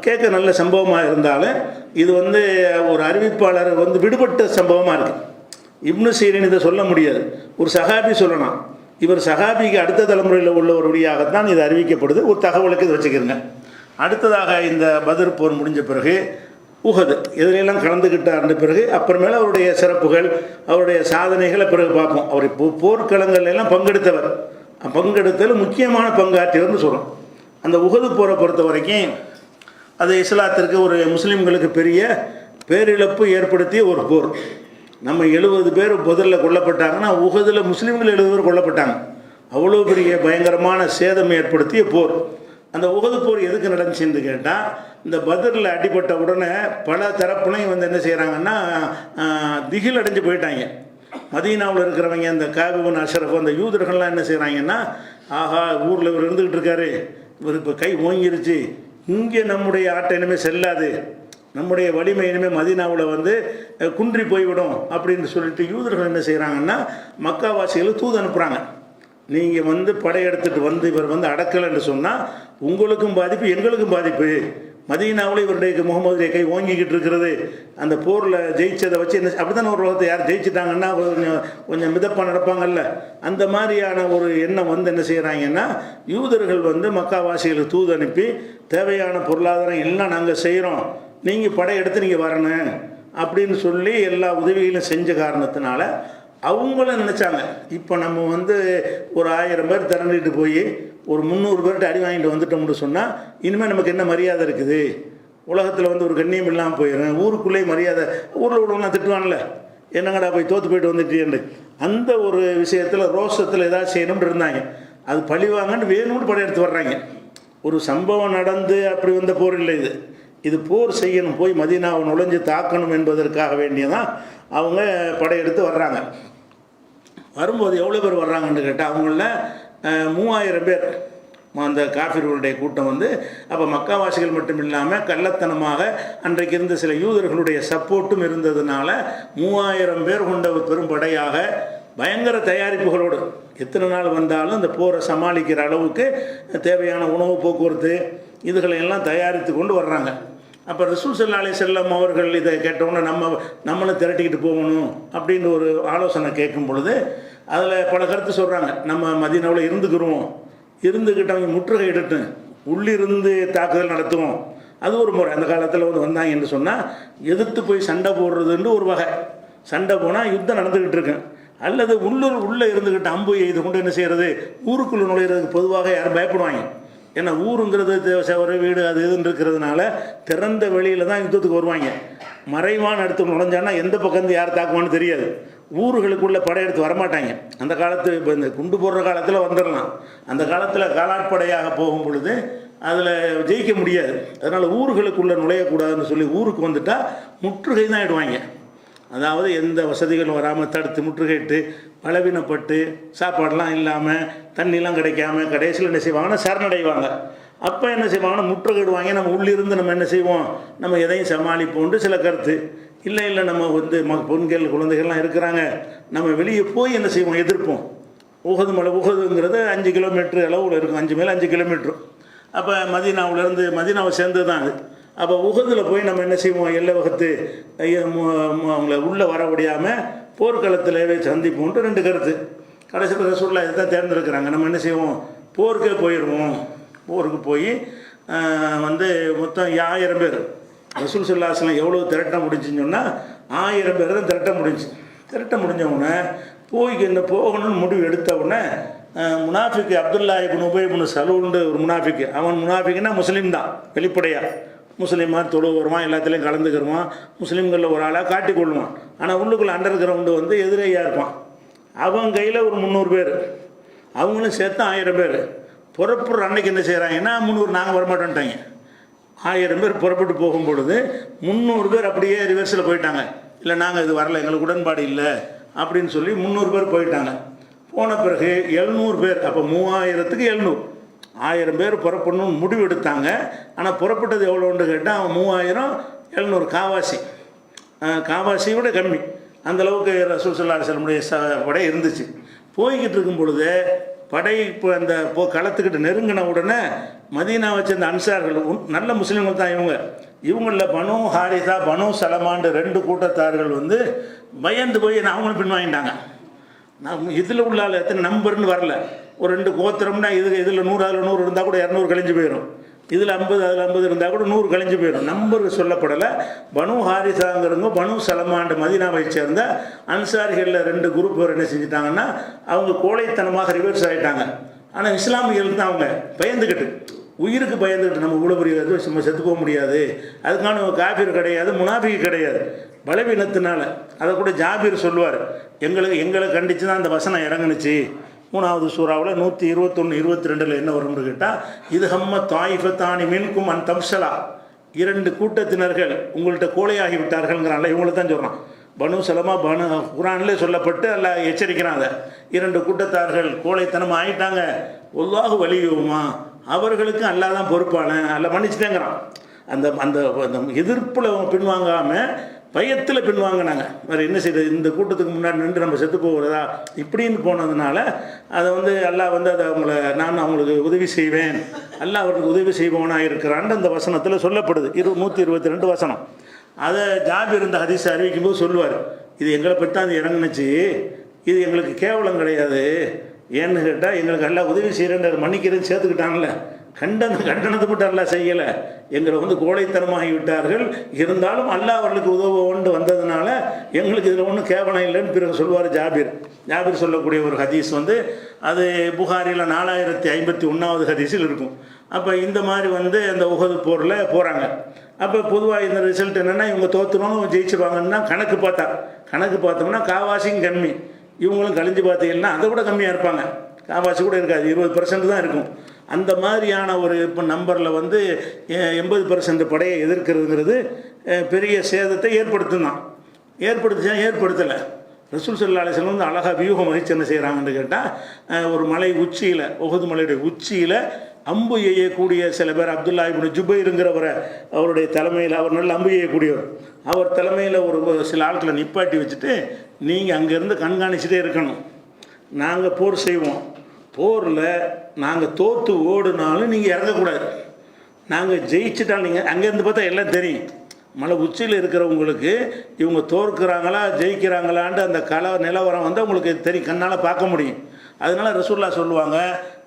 கேட்க நல்ல சம்பவமாக இருந்தாலும் இது வந்து ஒரு அறிவிப்பாளர் வந்து விடுபட்ட சம்பவமாக இருக்குது இப்னு சீரின் இதை சொல்ல முடியாது. ஒரு சகாபி சொல்லலாம் இவர் சஹாபிக்கு அடுத்த தலைமுறையில் உள்ள ஒரு வழியாகத்தான் இது அறிவிக்கப்படுது. ஒரு தகவலுக்கு இது வச்சுக்கிறங்க. அடுத்ததாக இந்த பத்ர் போர் முடிஞ்ச பிறகு உஹது இதிலெல்லாம் கலந்துக்கிட்டார்ன்ற பிறகு அப்புறமேல அவருடைய சிறப்புகள் அவருடைய சாதனைகளை பிறகு பார்ப்போம். அவர் இப்போ போர்க்களங்கள் எல்லாம் பங்கெடுத்தவர். பங்கெடுத்ததில் முக்கியமான பங்காற்றியவர்னு சொல்கிறோம் அந்த உகது போரை பொறுத்த வரைக்கும் அது இஸ்லாத்திற்கு ஒரு முஸ்லீம்களுக்கு பெரிய பேரிழப்பு ஏற்படுத்திய ஒரு போர். நம்ம எழுபது பேர் புதரில் கொல்லப்பட்டாங்கன்னா உகதில் முஸ்லீம்கள் எழுபது பேர் கொல்லப்பட்டாங்க. அவ்வளோ பெரிய பயங்கரமான சேதம் ஏற்படுத்திய போர். அந்த உகது போர் எதுக்கு நடந்துச்சுன்னு கேட்டால் இந்த பதரில் அடிபட்ட உடனே பல தரப்புலையும் வந்து என்ன செய்கிறாங்கன்னா திகில் அடைஞ்சு போயிட்டாங்க. மதீனாவில் இருக்கிறவங்க அந்த காபிபன் அஷரஃப் அந்த யூதர்கள்லாம் என்ன செய்கிறாங்கன்னா ஆஹா ஊரில் இவர் இருந்துக்கிட்டு இருக்காரு. இவர் இப்போ கை ஓங்கிருச்சு. இங்கே நம்முடைய ஆட்டை இனிமேல் செல்லாது. நம்முடைய வலிமை இனிமேல் மதீனாவில் வந்து குன்றி போய்விடும் அப்படின்னு சொல்லிட்டு யூதர்கள் என்ன செய்கிறாங்கன்னா மக்காவாசிகளுக்கு தூது அனுப்புகிறாங்க நீங்கள் வந்து படையெடுத்துட்டு வந்து இவர் வந்து அடக்கலைன்னு சொன்னால் உங்களுக்கும் பாதிப்பு எங்களுக்கும் பாதிப்பு. மதீனாவில் இவருடைய முகமது கை ஓங்கிக்கிட்டு இருக்கிறது. அந்த போரில் ஜெயிச்சதை வச்சு என்ன அப்படி தானே ஒரு உலகத்தை யார் ஜெயிச்சிட்டாங்கன்னா கொஞ்சம் கொஞ்சம் மிதப்பாக நடப்பாங்கல்ல. அந்த மாதிரியான ஒரு எண்ணம் வந்து என்ன செய்கிறாங்கன்னா யூதர்கள் வந்து மக்காவாசிகளுக்கு தூது அனுப்பி தேவையான பொருளாதாரம் எல்லாம் நாங்கள் செய்கிறோம் நீங்கள் படையெடுத்து நீங்கள் வரணும் அப்படின்னு சொல்லி எல்லா உதவிகளும் செஞ்ச காரணத்தினால அவங்களும் நினச்சாங்க. இப்போ நம்ம வந்து ஒரு ஆயிரம் பேர் திரண்டிட்டு போய் ஒரு முந்நூறு பேர்கிட்ட அடி வாங்கிட்டு வந்துட்டோம்னு சொன்னால் இனிமேல் நமக்கு என்ன மரியாதை இருக்குது? உலகத்தில் வந்து ஒரு கண்ணியம் இல்லாமல் போயிடும் ஊருக்குள்ளேயே மரியாதை ஊரில் உள்ளவங்களாம் திட்டுவான்ல என்னங்கடா போய் தோற்று போயிட்டு வந்துட்டேன்னு அந்த ஒரு விஷயத்தில் ரோஷத்தில் ஏதாவது செய்யணும்னு இருந்தாங்க. அது பழிவாங்கன்னு வேணும்னு படையெடுத்து வர்றாங்க. ஒரு சம்பவம் நடந்து அப்படி வந்த போர் இல்லை இது. இது போர் செய்யணும் போய் மதீனாவை நுழைஞ்சு தாக்கணும் என்பதற்காக வேண்டியதான் அவங்க படையெடுத்து வர்றாங்க. வரும்போது எவ்வளோ பேர் வர்றாங்கன்னு கேட்டால் அவங்கள மூவாயிரம் பேர். அந்த காஃபிர்களுடைய கூட்டம் வந்து அப்போ மக்காவாசிகள் மட்டும் இல்லாமல் கள்ளத்தனமாக அன்றைக்கு இருந்த சில யூதர்களுடைய சப்போர்ட்டும் இருந்ததுனால மூவாயிரம் பேர் கொண்ட பெரும்படையாக பெரும் படையாக பயங்கர தயாரிப்புகளோடு எத்தனை நாள் வந்தாலும் இந்த போரை சமாளிக்கிற அளவுக்கு தேவையான உணவு போக்குவரத்து இதுகளை எல்லாம் தயாரித்து கொண்டு வர்றாங்க. அப்போ ரசூல் செல்லாலே செல்லம் அவர்கள் இதை கேட்டவுடனே நம்ம நம்மளும் திரட்டிக்கிட்டு போகணும் அப்படின்னு ஒரு ஆலோசனை கேட்கும் பொழுது அதில் பல கருத்து சொல்கிறாங்க நம்ம மதினாவில் இருந்துக்கிறோம். இருந்துக்கிட்டு அவங்க முற்றுகையிடட்டு உள்ளிருந்து தாக்குதல் நடத்துவோம். அது ஒரு முறை. அந்த காலத்தில் வந்து வந்தாங்க என்று சொன்னால் எதிர்த்து போய் சண்டை போடுறதுன்னு ஒரு வகை. சண்டை போனால் யுத்தம் நடந்துக்கிட்டு இருக்கு. அல்லது உள்ளூர் உள்ளே இருந்துக்கிட்டு அம்பு எய்து கொண்டு என்ன செய்கிறது ஊருக்குள்ளே நுழையிறதுக்கு பொதுவாக யாரும் பயப்படுவாங்க. ஏன்னா ஊருங்கிறது தே- வீடு அது இதுன்னு இருக்கிறதுனால திறந்த வெளியில் தான் யுத்தத்துக்கு வருவாங்க. மறைவான அடுத்து நுழைஞ்சான்னா எந்த பக்கம் யார் தாக்குவான்னு தெரியாது. ஊர்களுக்குள்ளே படையெடுத்து வரமாட்டாங்க. அந்த காலத்து இப்போ இந்த குண்டு போடுற காலத்தில் வந்துடலாம். அந்த காலத்தில் காலாட்படையாக போகும் பொழுது அதில் ஜெயிக்க முடியாது. அதனால் ஊர்களுக்குள்ளே நுழையக்கூடாதுன்னு சொல்லி ஊருக்கு வந்துட்டால் முற்றுகை தான் ஆயிடுவாங்க அதாவது எந்த வசதிகளும் வராமல் தடுத்து முற்றுகையிட்டு பலவீனப்பட்டு சாப்பாடெலாம் இல்லாமல் தண்ணிலாம் கிடைக்காம கடைசியில் என்ன செய்வாங்கன்னா சரணடைவாங்க. அப்போ என்ன செய்வாங்கன்னா முற்றுகையிடுவாங்க. நம்ம உள்ளிருந்து நம்ம என்ன செய்வோம்? நம்ம எதையும் சமாளிப்போம்னு சில கருத்து. இல்லை இல்லை நம்ம வந்து ம பெண்கள் குழந்தைகள்லாம் இருக்கிறாங்க. நம்ம வெளியே போய் என்ன செய்வோம்? எதிர்ப்போம். உகது மலை உகதுங்கிறது அஞ்சு கிலோமீட்டர் அளவில் இருக்கும். அஞ்சு மேலே அஞ்சு கிலோமீட்டர். அப்போ மதீனாவிலேருந்து மதீனாவை சேர்ந்தது தான் அது. அப்போ உகதில் போய் நம்ம என்ன செய்வோம்? எல்லை வகுத்து அவங்கள உள்ளே வர முடியாமல் போர்க்களத்திலேயே சந்திப்போன்ட்டு ரெண்டு கருத்து. கடைசியில் ரசூல்லா இதை தான் தேர்ந்தெடுக்கிறாங்க. நம்ம என்ன செய்வோம்? போருக்கே போயிடுவோம் போருக்கு போய் வந்து மொத்தம் ஆயிரம் பேர். ரசூல் சொல்லாஸ்லாம் எவ்வளோ திரட்ட முடிஞ்சுன்னு சொன்னால் ஆயிரம் பேர் தான் திரட்ட முடிஞ்சு. திரட்ட முடிஞ்சவுடனே போய் என்ன போகணும்னு முடிவு எடுத்த உடனே முனாஃபிக்கு அப்துல்லா இப்னு உபை இப்னு ஒரு முனாஃபிக்கு. அவன் முனாஃபிக்குன்னா முஸ்லீம் தான் வெளிப்படையாக முஸ்லீமாக தொழு வருவான் எல்லாத்துலேயும் கலந்துக்கிடுவான் முஸ்லீம்களில் ஒரு ஆளாக காட்டிக்கொள்வான் ஆனால் உள்ளுக்குள்ளே அண்டர் கிரவுண்டு வந்து எதிரையாக இருப்பான். அவன் கையில் ஒரு முந்நூறு பேர். அவங்களும் சேர்த்து ஆயிரம் பேர். புறப்புற அன்னைக்கு என்ன செய்கிறாங்கன்னா முந்நூறு? நாங்கள் வரமாட்டோன்ட்டாங்க ஆயிரம் பேர் புறப்பட்டு போகும் பொழுது முந்நூறு பேர் அப்படியே ரிவர்ஸில் போயிட்டாங்க. இல்லை நாங்கள் இது வரல எங்களுக்கு உடன்பாடு இல்லை அப்படின்னு சொல்லி முந்நூறு பேர் போயிட்டாங்க. போன பிறகு எழுநூறு பேர் அப்போ மூவாயிரத்துக்கு எழுநூறு. ஆயிரம் பேர் புறப்படணும்னு முடிவு எடுத்தாங்க ஆனால் புறப்பட்டது எவ்வளோன்னு கேட்டால் அவன் மூவாயிரம் எழுநூறு காவாசி. அஹ், காவாசியை விட கம்மி. அந்த அளவுக்கு ச படை இருந்துச்சு. போய்கிட்டு இருக்கும் பொழுது படை இப்போ அந்த போ களத்துக்கிட்ட நெருங்கின உடனே மதீனா வச்ச அந்த அன்சார்கள் நல்ல முஸ்லீம்கள் தான் இவங்க. இவங்களில் பனு ஹாரிதா பனு சலமாண்டு ரெண்டு கூட்டத்தார்கள் வந்து பயந்து போய் அவங்களும் பின்வாங்கிட்டாங்க. இதில் உள்ள ஆள் எத்தனை நம்பர்னு வரல. ஒரு ரெண்டு கோத்திரம்னா இது இதில் நூறு அதில் நூறு இருந்தால் கூட இரநூறு கழிஞ்சு போயிடும் இதில் ஐம்பது அதில் ஐம்பது இருந்தால் கூட நூறு கழிஞ்சு போயிடும் நம்பர் சொல்லப்படலை. பனு ஹாரிசாங்கிறவங்க பனு சலமாண்டு மதினாவை சேர்ந்த அன்சாரிகளில் ரெண்டு குரூப் என்ன செஞ்சிட்டாங்கன்னா அவங்க கோழைத்தனமாக ரிவர்ஸ் ஆகிட்டாங்க ஆனால் இஸ்லாமியர்கள் தான் அவங்க. பயந்துக்கிட்டு உயிருக்கு பயந்துக்கிட்டு நம்ம இவ்வளோ பெரிய இது நம்ம செத்து போக முடியாது. அதுக்கான காபீர் கிடையாது முனாஃபிக்கு கிடையாது. பலவீனத்தினால. அதை கூட ஜாபீர் சொல்லுவார். எங்களுக்கு எங்களை கண்டித்து தான் அந்த வசனம் இறங்குனுச்சு. மூணாவது சூறாவில் நூற்றி இருபத்தொன்று இருபத்தி ரெண்டில் என்ன வரும்னு கேட்டால் இது ஹம்ம தாயிஃபத்தானி மின்கும் அன் தம்சலா. இரண்டு கூட்டத்தினர்கள் உங்கள்கிட்ட கோழையாகி விட்டார்கள்ங்கிறான்ல இவங்கள தான் சொல்கிறான் பனு சலமா பனு குரான்லேயே சொல்லப்பட்டு அல்ல எச்சரிக்கிறான் அதை. இரண்டு கூட்டத்தார்கள் கோழைத்தனம் ஆயிட்டாங்க. ஒல்லாஹு வலியுமா? அவர்களுக்கும் அல்லாஹ் தான் பொறுப்பான. அல்ல மன்னிச்சுட்டேங்கிறான். அந்த அந்த அந்த எதிர்ப்பில் பின்வாங்காமல் பயத்தில் பின்வாங்கினாங்க வேறு என்ன செய்யுது இந்த கூட்டத்துக்கு முன்னாடி நின்று நம்ம செத்து போகிறதா? இப்படின்னு போனதுனால அதை வந்து எல்லாம் வந்து அதை அவங்கள நான் அவங்களுக்கு உதவி செய்வேன். எல்லாம் அவர்களுக்கு உதவி செய்வோனாக இருக்கிறான்னு அந்த வசனத்தில் சொல்லப்படுது. இரு நூற்றி இருபத்தி ரெண்டு வசனம். அதை ஜாப் இருந்த ஹதீஸ் அறிவிக்கும் போது சொல்லுவார். இது எங்களை பற்றி தான் அது இறங்குனுச்சு. இது எங்களுக்கு கேவலம் கிடையாது. ஏன்னு கேட்டால் எங்களுக்கு எல்லாம் உதவி செய்கிறேன் மன்னிக்கிறேன்னு சேர்த்துக்கிட்டாங்கல்ல. கண்டன கண்டனத்தை மட்டும் செய்யலை. எங்களை வந்து கோழைத்தனமாகி விட்டார்கள் இருந்தாலும் அல்லாஹ் அவர்களுக்கு உதவுவோண்டு வந்ததுனால எங்களுக்கு இதில் ஒன்றும் கேவலம் இல்லைன்னு பிறகு சொல்லுவார் ஜாபீர். ஜாபீர் சொல்லக்கூடிய ஒரு ஹதீஸ் வந்து அது புகாரியில் நாலாயிரத்தி ஐம்பத்தி ஒன்றாவது ஹதீஸில் இருக்கும். அப்போ இந்த மாதிரி வந்து அந்த உகது போரில் போகிறாங்க அப்போ பொதுவாக இந்த ரிசல்ட் என்னென்னா இவங்க தோற்றுருவாங்க ஜெயிச்சிருவாங்கன்னா கணக்கு பார்த்தா. கணக்கு பார்த்தோம்னா காவாசியும் கம்மி. இவங்களும் கழிஞ்சு பார்த்தீங்கன்னா அதை விட கம்மியாக இருப்பாங்க. காவாசி கூட இருக்காது இருபது பர்சன்ட் தான் இருக்கும். அந்த மாதிரியான ஒரு இப்போ நம்பரில் வந்து எண்பது பர்சன்ட் படையை எதிர்க்கிறதுங்கிறது பெரிய சேதத்தை ஏற்படுத்தும் தான் ஏற்படுத்திச்சா ஏற்படுத்தலை. ரசூல் சல்லா அலிஸ்லாம் வந்து அழகாக வியூகம் வகிச்சு என்ன செய்கிறாங்கன்னு கேட்டால் ஒரு மலை உச்சியில் ஒகுது மலையுடைய உச்சியில் அம்பு எய்யக்கூடிய சில பேர் அப்துல்லா இப்னு ஜுபைருங்கிறவரை அவருடைய தலைமையில் அவர் நல்ல அம்பு எய்யக்கூடியவர். அவர் தலைமையில் ஒரு சில ஆட்களை நிப்பாட்டி வச்சுட்டு நீங்கள் அங்கேருந்து கண்காணிச்சுட்டே இருக்கணும். நாங்கள் போர் செய்வோம். போரில் நாங்கள் தோற்று ஓடுனாலும் நீங்கள் இறங்கக்கூடாது. நாங்கள் ஜெயிச்சுட்டால் நீங்கள் அங்கேருந்து பார்த்தா எல்லாம் தெரியும். மலை உச்சியில் இருக்கிறவங்களுக்கு இவங்க தோற்கிறாங்களா ஜெயிக்கிறாங்களான்ட்டு அந்த கல நிலவரம் வந்து உங்களுக்கு தெரியும். கண்ணால் பார்க்க முடியும். அதனால் ரசூல்லா சொல்லுவாங்க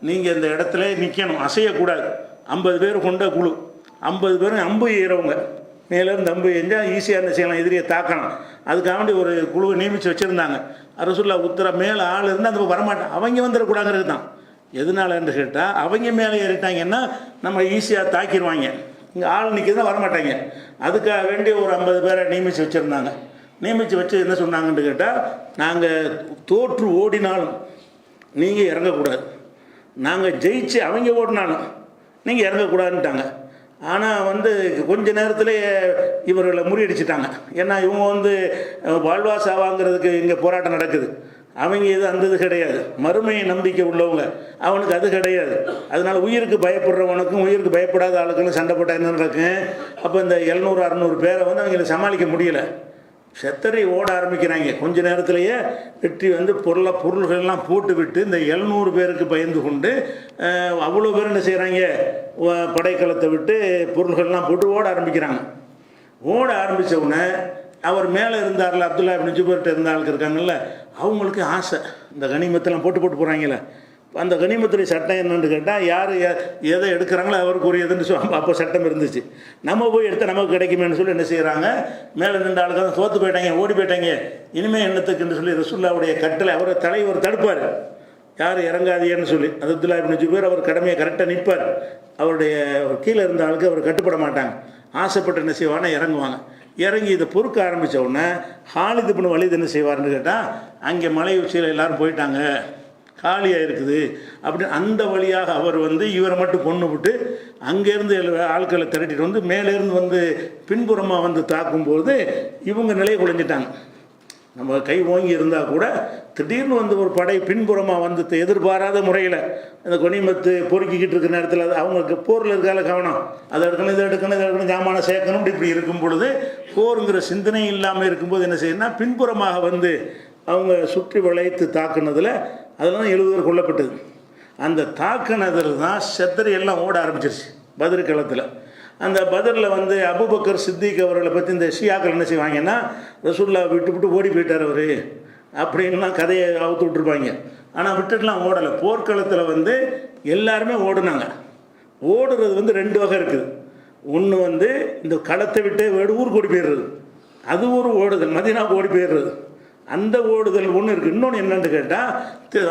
நீங்கள் இந்த இடத்துல நிற்கணும் அசையக்கூடாது. ஐம்பது பேர் கொண்ட குழு. ஐம்பது பேரும் அம்பு ஏறவங்க மேலேருந்து அம்பு எஞ்சால் ஈஸியாக என்ன செய்யலாம் எதிரியை தாக்கணும் அதுக்காக வேண்டி ஒரு குழுவை நியமித்து வச்சுருந்தாங்க. ரசூல்லா உத்தர மேலே ஆள் இருந்தால் அந்த வரமாட்டான். அவங்க வந்துடக்கூடாங்கிறது தான். எதனாலன்னு கேட்டால் அவங்க மேலே ஏறிட்டாங்கன்னா நம்ம ஈஸியாக தாக்கிடுவாங்க. இங்கே ஆள் நிற்கிறதா வரமாட்டாங்க. அதுக்காக வேண்டிய ஒரு ஐம்பது பேரை நியமித்து வச்சுருந்தாங்க. நியமித்து வச்சு என்ன சொன்னாங்கன்னு கேட்டால் நாங்கள் தோற்று ஓடினாலும் நீங்கள் இறங்கக்கூடாது. நாங்கள் ஜெயிச்சு அவங்க ஓடினாலும் நீங்கள் இறங்கக்கூடாதுன்ட்டாங்க. ஆனால் வந்து கொஞ்ச நேரத்திலேயே இவர்களை முறியடிச்சிட்டாங்க. ஏன்னா இவங்க வந்து வாழ்வா சாவாங்கிறதுக்கு இங்கே போராட்டம் நடக்குது. அவங்க இது அந்த இது கிடையாது. மறுமையை நம்பிக்கை உள்ளவங்க. அவனுக்கு அது கிடையாது. அதனால் உயிருக்கு பயப்படுறவனுக்கும் உயிருக்கு பயப்படாத ஆளுக்கும் சண்டை போட்டால் என்ன நடக்கும்? அப்போ இந்த எழுநூறு அறநூறு பேரை வந்து அவங்களை சமாளிக்க முடியல. செத்தறி ஓட ஆரம்பிக்கிறாங்க. கொஞ்ச நேரத்திலேயே வெற்றி வந்து பொருளை பொருள்கள்லாம் போட்டு விட்டு இந்த எழுநூறு பேருக்கு பயந்து கொண்டு அவ்வளோ பேர் என்ன செய்கிறாங்க படைக்கலத்தை விட்டு பொருள்கள்லாம் போட்டு ஓட ஆரம்பிக்கிறாங்க. ஓட ஆரம்பித்த உடனே அவர் மேலே இருந்தார்ல அப்துல்லா இப்னு இருந்த ஆளுக்கு இருக்காங்கல்ல அவங்களுக்கு ஆசை. இந்த கனிமத்தெல்லாம் போட்டு போட்டு போகிறாங்களே அந்த கனிமத்துறை சட்டம் என்னன்னு கேட்டால் யார் எதை எடுக்கிறாங்களோ அவருக்கு உரியதுன்னு சொல்லி அப்போ சட்டம் இருந்துச்சு. நம்ம போய் எடுத்தால் நமக்கு கிடைக்குமேன்னு சொல்லி என்ன செய்கிறாங்க மேலே நின்ற ஆளுக்கு தான் தோற்று போயிட்டாங்க ஓடி போயிட்டாங்க. இனிமேல் என்னத்துக்குன்னு சொல்லி ரசுல்லாவுடைய கட்டளை அவரை தலைவர் தடுப்பார். யார் இறங்காதீன்னு சொல்லி. அதுல இப்படி ஜுபேர் அவர் கடமையை கரெக்டாக நிற்பார். அவருடைய கீழே இருந்த ஆளுக்கு அவர் கட்டுப்பட மாட்டாங்க. ஆசைப்பட்டு என்ன செய்வாங்கன்னா இறங்குவாங்க. இறங்கி இதை பொறுக்க ஆரம்பித்த உடனே ஹாலிது பண்ண வழிது என்ன செய்வார்னு கேட்டால் அங்கே மலை உச்சியில் எல்லோரும் போயிட்டாங்க. காலியாக இருக்குது அப்படின்னு அந்த வழியாக அவர் வந்து இவரை மட்டும் கொண்டு விட்டு அங்கேருந்து ஆட்களை திரட்டிட்டு வந்து மேலேருந்து வந்து பின்புறமாக வந்து தாக்கும்போது இவங்க நிலையை குலைஞ்சிட்டாங்க. நம்ம கை ஓங்கி இருந்தால் கூட திடீர்னு வந்து ஒரு படை பின்புறமாக வந்து எதிர்பாராத முறையில் இந்த கொனிமத்து பொறுக்கிக்கிட்டு இருக்கிற நேரத்தில் அது அவங்களுக்கு போரில் இருக்கால கவனம். அதை எடுக்கணும் இதை எடுக்கணும் இதை எடுக்கணும் ஜாமான சேர்க்கணும் இப்படி இருக்கும் பொழுது போருங்கிற சிந்தனை இல்லாமல் இருக்கும்போது என்ன செய்யணும்னா பின்புறமாக வந்து அவங்க சுற்றி வளைத்து தாக்குனதில் அதெல்லாம் எழுபது கொல்லப்பட்டது. அந்த தாக்குனதில் தான் செத்தரி எல்லாம் ஓட ஆரம்பிச்சிருச்சு பதிர் களத்தில் அந்த பதிரில் வந்து அபுபக்கர் சித்திக் அவர்களை பற்றி இந்த ஷியாக்கள் என்ன செய்வாங்கன்னா ரசூல்லா விட்டு விட்டு ஓடி போயிட்டார் அவர். அப்படின்லாம் கதையை அவுத்து விட்டுருப்பாங்க. ஆனால் விட்டுட்டுலாம் ஓடலை. போர்க்களத்தில் வந்து எல்லாருமே ஓடுனாங்க. ஓடுறது வந்து ரெண்டு வகை இருக்குது. ஒன்று வந்து இந்த களத்தை விட்டு வேடு ஊருக்கு ஓடி போயிடுறது. அது ஒரு ஓடுதல். மதினாவுக்கு ஓடி போயிடுறது. அந்த ஓடுதல் ஒன்று இருக்குது இன்னொன்று என்னென்னு கேட்டால்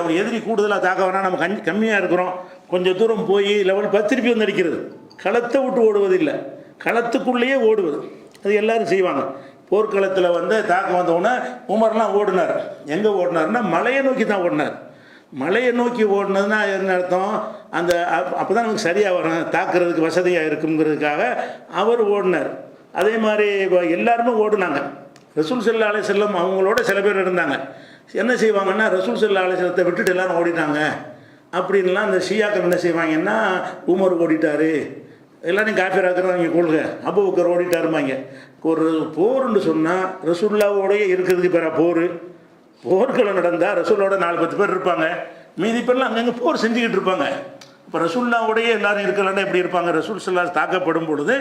அவன் எதிரி கூடுதலாக தாக்க வேணாம் நம்ம கஞ்சி கம்மியாக இருக்கிறோம். கொஞ்சம் தூரம் போய் லெவல் பத்து திருப்பி வந்து அடிக்கிறது. களத்தை விட்டு ஓடுவதில்லை. களத்துக்குள்ளேயே ஓடுவது. அது எல்லாரும் செய்வாங்க. போர்க்களத்தில் வந்து தாக்கம் வந்தவுடனே உமர்லாம் ஓடினார். எங்கே ஓடினார்னா மலையை நோக்கி தான் ஓடினார். மலையை நோக்கி ஓடினதுன்னா என்ன அர்த்தம்? அந்த அப்போ தான் நமக்கு சரியாக வரும். தாக்குறதுக்கு வசதியாக இருக்குங்கிறதுக்காக அவர் ஓடினார். அதே மாதிரி இப்போ எல்லாருமே ஓடுனாங்க. ரசூல் செல்லா அலை செல்லம் அவங்களோட சில பேர் இருந்தாங்க. என்ன செய்வாங்கன்னா ரசூல் செல்லா அலை செல்லத்தை விட்டுட்டு எல்லாரும் ஓடிட்டாங்க. அப்படின்லாம் அந்த ஷியாக்கள் என்ன செய்வாங்கன்னா உமர் ஓடிட்டாரு. எல்லாரையும் காஃபிர் ஆக்குறவங்க கொள்கை அபுபக்கர் ஓடிட்டாருமாங்க ஒரு போர்னு சொன்னால் ரசூல்லாவோடய இருக்கிறதுக்கு பேரா போர். போர்க்களம் நடந்தால் ரசூலோட நாலு பத்து பேர் இருப்பாங்க. மீதி பேர்லாம் அங்கங்கே போர் செஞ்சுக்கிட்டு இருப்பாங்க. இப்போ ரசூல்லாவுடைய எல்லாரும் இருக்கலன்னா எப்படி இருப்பாங்க? ரசூல் சல்லா தாக்கப்படும் பொழுது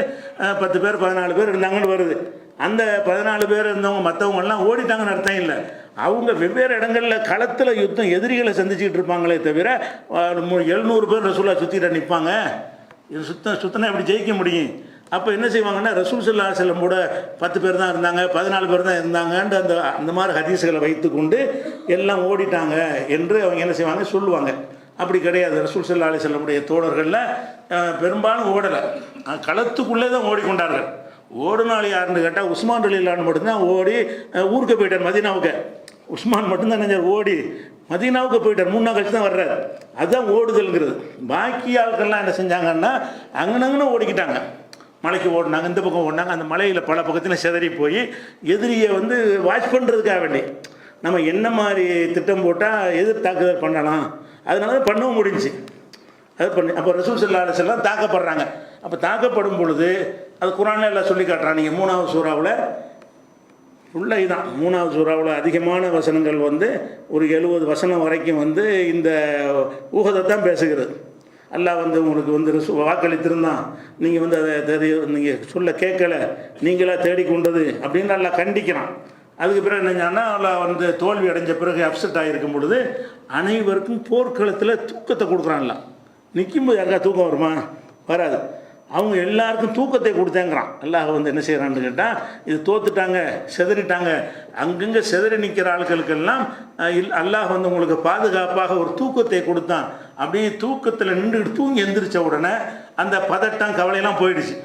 பத்து பேர் பதினாலு பேர் இருந்தாங்கன்னு வருது. அந்த பதினாலு பேர் இருந்தவங்க மற்றவங்கெல்லாம் ஓடிட்டாங்கன்னு அர்த்தம் இல்லை. அவங்க வெவ்வேறு இடங்களில் களத்தில் யுத்தம் எதிரிகளை சந்திச்சுக்கிட்டு இருப்பாங்களே தவிர எழுநூறு பேர் ரசூலா சுற்றிட்டு நிற்பாங்க இது சுத்தம் சுத்தனா எப்படி ஜெயிக்க முடியும்? அப்போ என்ன செய்வாங்கன்னா ரசூல் சுல்லா செல்லம் கூட பத்து பேர் தான் இருந்தாங்க பதினாலு பேர் தான் இருந்தாங்கன்ட்டு அந்த அந்த மாதிரி ஹதீஸுகளை வைத்துக்கொண்டு எல்லாம் ஓடிட்டாங்க என்று அவங்க என்ன செய்வாங்க சொல்லுவாங்க. அப்படி கிடையாது. ரசூல் சல்லா அலி செல்லமுடைய தோழர்களில் பெரும்பாலும் ஓடலை. களத்துக்குள்ளே தான் ஓடிக்கொண்டார்கள். ஓடுனாள் யாருன்னு கேட்டால் உஸ்மான் அலிலான்னு மட்டும்தான் ஓடி ஊருக்கு போயிட்டார் மதீனாவுக்கு. உஸ்மான் மட்டும்தான் நினைஞ்சார் ஓடி. மதீனாவுக்கு போயிட்டார் மூணு நாள் கழிச்சு தான் வர்றாரு. அதுதான் ஓடுதல்ங்கிறது. பாக்கி ஆட்கள்லாம் என்ன செஞ்சாங்கன்னா அங்கனங்கன்னு ஓடிக்கிட்டாங்க. மலைக்கு ஓடினாங்க இந்த பக்கம் ஓடினாங்க அந்த மலையில் பல பக்கத்தில் சிதறி போய் எதிரியை வந்து வாட்ச் பண்ணுறதுக்காக வேண்டி. நம்ம என்ன மாதிரி திட்டம் போட்டால் எதிர் தாக்குதல் பண்ணலாம்? அதனால தான் பண்ணவும் முடிஞ்சுச்சு அது பண்ணி அப்போ ரசூல் சல்லா அலிஸ்லாம் தாக்கப்படுறாங்க. அப்போ தாக்கப்படும் பொழுது அது குரானில் எல்லாம் சொல்லி காட்டுறான் நீங்கள் மூணாவது சூறாவில் ஃபுல்லாக இதுதான் மூணாவது சூறாவில் அதிகமான வசனங்கள் வந்து ஒரு எழுபது வசனம் வரைக்கும் வந்து இந்த ஊகத்தை தான் பேசுகிறது. அல்லாஹ் வந்து உங்களுக்கு வந்து ரிசு- வாக்களித்திருந்தான் நீங்கள் வந்து அதை தெரிய நீங்கள் சொல்ல கேட்கல நீங்களாக தேடிக்கொண்டது அப்படின்னு நல்லா கண்டிக்கிறான். அதுக்கு பிறகு என்னங்கன்னா வந்து தோல்வி அடைஞ்ச பிறகு அப்செட் ஆகிருக்கும் பொழுது அனைவருக்கும் போர்க்களத்தில் தூக்கத்தை கொடுக்குறான்ல நிற்கும்போது யாருக்கா தூக்கம் வருமா? வராது. அவங்க எல்லாருக்கும் தூக்கத்தை கொடுத்தேங்கிறான். அல்லாஹ் வந்து என்ன செய்கிறான்னு கேட்டால் இது தோத்துட்டாங்க செதறிட்டாங்க. அங்கங்கே செதறி நிற்கிற ஆட்களுக்கெல்லாம் இல்- அல்லாஹ் வந்து உங்களுக்கு பாதுகாப்பாக ஒரு தூக்கத்தை கொடுத்தான். அப்படியே தூக்கத்தில் நின்றுக்கிட்டு தூங்கி எந்திரிச்ச உடனே அந்த பதட்டம் கவலையெல்லாம் போயிடுச்சு.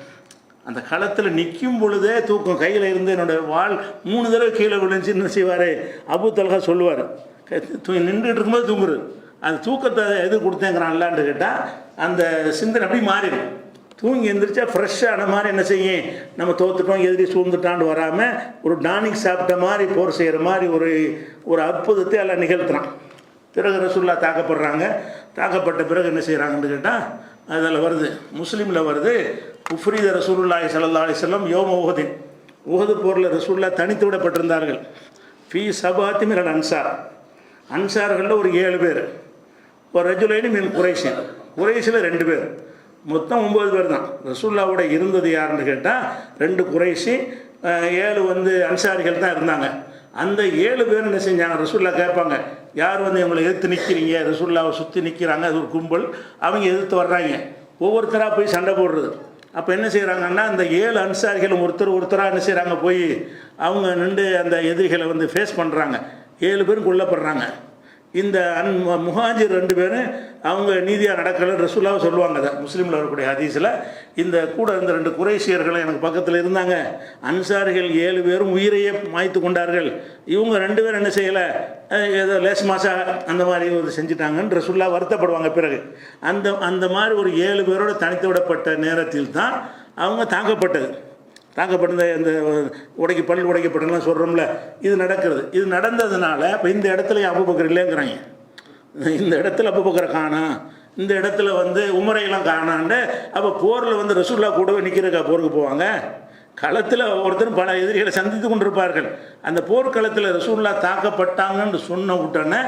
அந்த களத்தில் நிற்கும் பொழுதே தூக்கம். கையில் இருந்து என்னோட வாள் மூணு தடவை கீழே விழுந்துச்சு. என்ன செய்வார்? அபு தல்கா சொல்லுவார். நின்றுட்டு இருக்கும்போது தூங்குறது அந்த தூக்கத்தை எது கொடுத்தேங்கிறான்லான்னு கேட்டால் அந்த சிந்தனை அப்படி மாறிடும் தூங்கி எந்திரிச்சா ஃப்ரெஷ்ஷான மாதிரி என்ன செய்யும்? நம்ம தோத்துட்டோம் எதிரி சூழ்ந்துட்டான்னு வராமல் ஒரு டானிக் சாப்பிட்ட மாதிரி போர் செய்கிற மாதிரி ஒரு ஒரு அற்புதத்தை எல்லாம் நிகழ்த்துறான். பிறகு ரசுல்லா தாக்கப்படுறாங்க. தாக்கப்பட்ட பிறகு என்ன செய்கிறாங்கன்னு கேட்டால் அதில் வருது முஸ்லீமில் வருது உஃப்ரீத ரசூலுல்லாஹி சல்லா அலி செல்லம் யோம உஹதின். உஹது போரில் ரசூல்லா தனித்து விடப்பட்டிருந்தார்கள். ஃபி சபாத்தி மிரல் அன்சார். அன்சார்களில் ஒரு ஏழு பேர். ஒரு ரஜுலைனி மின் குறைஷன் குறைஷில் ரெண்டு பேர். மொத்தம் ஒம்பது பேர் தான். ரசூல்லாவோட இருந்தது யாருன்னு கேட்டால் ரெண்டு குறைஷி ஏழு வந்து அன்சாரிகள் தான் இருந்தாங்க. அந்த ஏழு பேர் என்ன செஞ்சாங்க? ரசூல்லா கேட்பாங்க யார் வந்து இவங்களை எதிர்த்து நிற்கிறீங்க ரசூல்லாவை சுற்றி நிற்கிறாங்க அது ஒரு கும்பல். அவங்க எதிர்த்து வர்றாங்க. ஒவ்வொருத்தராக போய் சண்டை போடுறது. அப்போ என்ன செய்கிறாங்கன்னா அந்த ஏழு அன்சாரிகளும் ஒருத்தர் ஒருத்தராக என்ன செய்கிறாங்க போய் அவங்க நின்று அந்த எதிரிகளை வந்து ஃபேஸ் பண்ணுறாங்க ஏழு பேரும் கொல்லப்படுறாங்க இந்த அன் முஹாஜிர் ரெண்டு பேரும் அவங்க நீதியாக நடக்கல ரசூலாக சொல்லுவாங்க அதை முஸ்லீமில் வரக்கூடிய ஹதீஸில். இந்த கூட இருந்த ரெண்டு குறைசியர்களும் எனக்கு பக்கத்தில் இருந்தாங்க. அன்சாரிகள் ஏழு பேரும் உயிரையே மாய்த்து கொண்டார்கள். இவங்க ரெண்டு பேரும் என்ன செய்யலை? ஏதோ லேஸ் மாசா அந்த மாதிரி ஒரு செஞ்சிட்டாங்கன்னு ரசூல்லா வருத்தப்படுவாங்க பிறகு. அந்த அந்த மாதிரி ஒரு ஏழு பேரோட தனித்து விடப்பட்ட நேரத்தில் தான் அவங்க தாக்கப்பட்டது. தாக்கப்பட்ட இந்த உடைக்கு பல் உடைக்கப்பட்டலாம் சொல்கிறோம்ல இது நடக்கிறது. இது நடந்ததுனால இப்போ இந்த இடத்துல அபுபக்கர் இல்லைங்கிறாங்க. இந்த இடத்துல அபுபக்கரை காணும் இந்த இடத்துல வந்து உமரையெல்லாம் காணாண்டு அப்போ போரில் வந்து ரசூல்லா கூடவே நிற்கிறக்கா போருக்கு போவாங்க? களத்தில் ஒருத்தரும் பல எதிரிகளை சந்தித்து கொண்டிருப்பார்கள். அந்த போர்க்களத்தில் ரசூல்லா தாக்கப்பட்டாங்கன்னு சொன்ன உடனே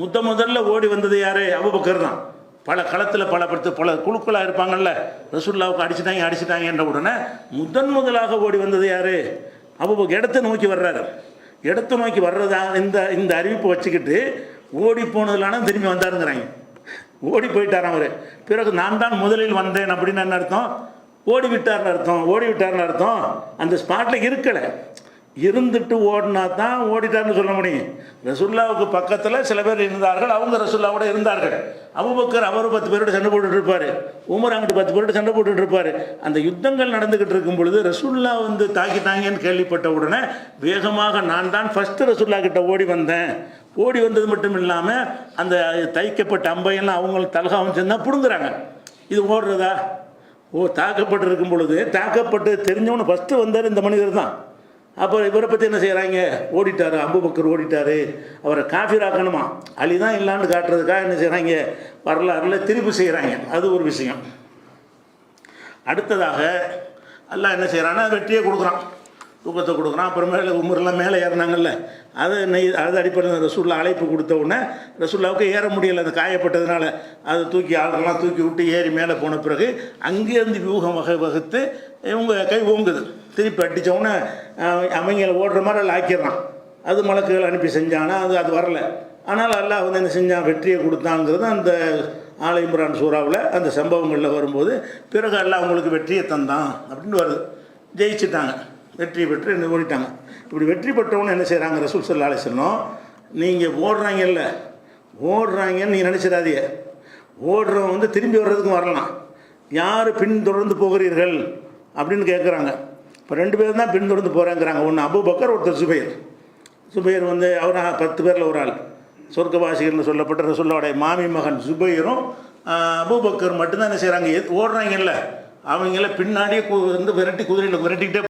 முத முதல்ல ஓடி வந்தது யார்? அபுபக்கர் தான். பல களத்தில் பல படுத்து பல குழுக்களாக இருப்பாங்கல்ல. ரசூல்லாவுக்கு அடிச்சிட்டாங்க என்ற உடனே முதன் முதலாக ஓடி வந்தது யார்? அப்போ இடத்தை நோக்கி வர்றாரு. இடத்தை நோக்கி வர்றதா இந்த இந்த அறிவிப்பு வச்சுக்கிட்டு ஓடி போனதுலான திரும்பி வந்தாருங்கிறாங்க. ஓடி போயிட்டாராம் அவர். பிறகு நான் தான் முதலில் வந்தேன் அப்படின்னு என்ன அர்த்தம்? ஓடி விட்டார்னு அர்த்தம். ஓடி விட்டார்னு அர்த்தம். அந்த ஸ்பாட்டில் இருக்கலை. இருந்துட்டு ஓடினா தான் ஓடிட்டான்னு சொல்ல முடியும். ரசுல்லாவுக்கு பக்கத்தில் சில பேர் இருந்தார்கள் அவங்க ரசுல்லாவோட இருந்தார்கள். அபுபக்கர் அவர் பத்து பேரோட சண்டை போட்டுட்டு இருப்பார். உமர் அங்கிட்டு பத்து பேரோட சண்டை போட்டுட்டு இருப்பார். அந்த யுத்தங்கள் நடந்துக்கிட்டு இருக்கும் பொழுது ரசுல்லா வந்து தாக்கிட்டாங்கன்னு கேள்விப்பட்ட உடனே வேகமாக நான் தான் ஃபஸ்ட்டு ரசுல்லா கிட்ட ஓடி வந்தேன். ஓடி வந்தது மட்டும் இல்லாமல் அந்த தைக்கப்பட்ட அம்பையெல்லாம் அவங்களுக்கு தலகாவும் சேர்ந்தா பிடுங்குறாங்க. இது ஓடுறதா? ஓ தாக்கப்பட்டு இருக்கும் பொழுது தாக்கப்பட்டு தெரிஞ்சவனு ஃபஸ்ட்டு வந்தார் இந்த மனிதர் தான். அப்போ இவரை பற்றி என்ன செய்கிறாங்க ஓடிட்டார் அபுபக்கர் ஓடிட்டார். அவரை காஃபிராக்கணுமா அழி தான் இல்லான்னு காட்டுறதுக்காக என்ன செய்கிறாங்க வரலாறுல திருப்பி செய்கிறாங்க அது ஒரு விஷயம். அடுத்ததாக எல்லாம் என்ன செய்கிறான்னா வெற்றியை கொடுக்குறான். தூக்கத்தை கொடுக்குறான். அப்புறமேல உமரெல்லாம் மேலே ஏறினாங்கல்ல. அது நெய் அது அடிப்படையில் ரசூல்லா அழைப்பு கொடுத்த உடனே ரசூல்லாவுக்கு ஏற முடியலை. அந்த காயப்பட்டதுனால அதை தூக்கி ஆளுங்கெல்லாம் தூக்கி விட்டு ஏறி மேலே போன பிறகு அங்கேருந்து வியூகம் வகை வகுத்து இவங்க கை ஓங்குது. திருப்பி அடித்த உடனே அவங்கள ஓடுற மாதிரி அதில் ஆக்கிடுறான். அது மலக்குகள் அனுப்பி செஞ்சானா அது அது வரல. ஆனால் அல்லாஹ் வந்து என்ன செஞ்சான்? வெற்றியை கொடுத்தாங்கிறது அந்த ஆலை இம்ரான் சூறாவில் அந்த சம்பவங்களில் வரும்போது பிறகு அல்லாஹ் அவங்களுக்கு வெற்றியை தந்தான் அப்படின்னு வருது. ஜெயிச்சுட்டாங்க. வெற்றி பெற்று என்ன ஓடிட்டாங்க. இப்படி வெற்றி பெற்றவொன்னு என்ன செய்கிறாங்க ரசூல் சல்லா அலிஸ்லம் நீங்கள் ஓடுறாங்கல்ல ஓடுறாங்கன்னு நீங்கள் நினச்சிடாதீங்க. ஓடுறவன் வந்து திரும்பி வர்றதுக்கும் வரலாம். யார் பின்தொடர்ந்து போகிறீர்கள் அப்படின்னு கேட்குறாங்க இப்போ ரெண்டு பேரும் தான் பின்தொடர்ந்து போகிறேங்கிறாங்க ஒன்று அபுபக்கர் ஒருத்தர் சுபைர். சுபைர் வந்து அவராக பத்து பேரில் ஒரு ஆள். சொர்க்கவாசிகள்னு சொல்லப்பட்ட ரசூல்லாவுடைய மாமி மகன் சுபைரும் ஆஹ், அபூபக்கர் மட்டும்தான் என்ன செய்கிறாங்க ஓடுறாங்கல்ல. அவங்கள பின்னாடியே கு- வந்து விரட்டி குதிரையில் விரட்டிக்கிட்டே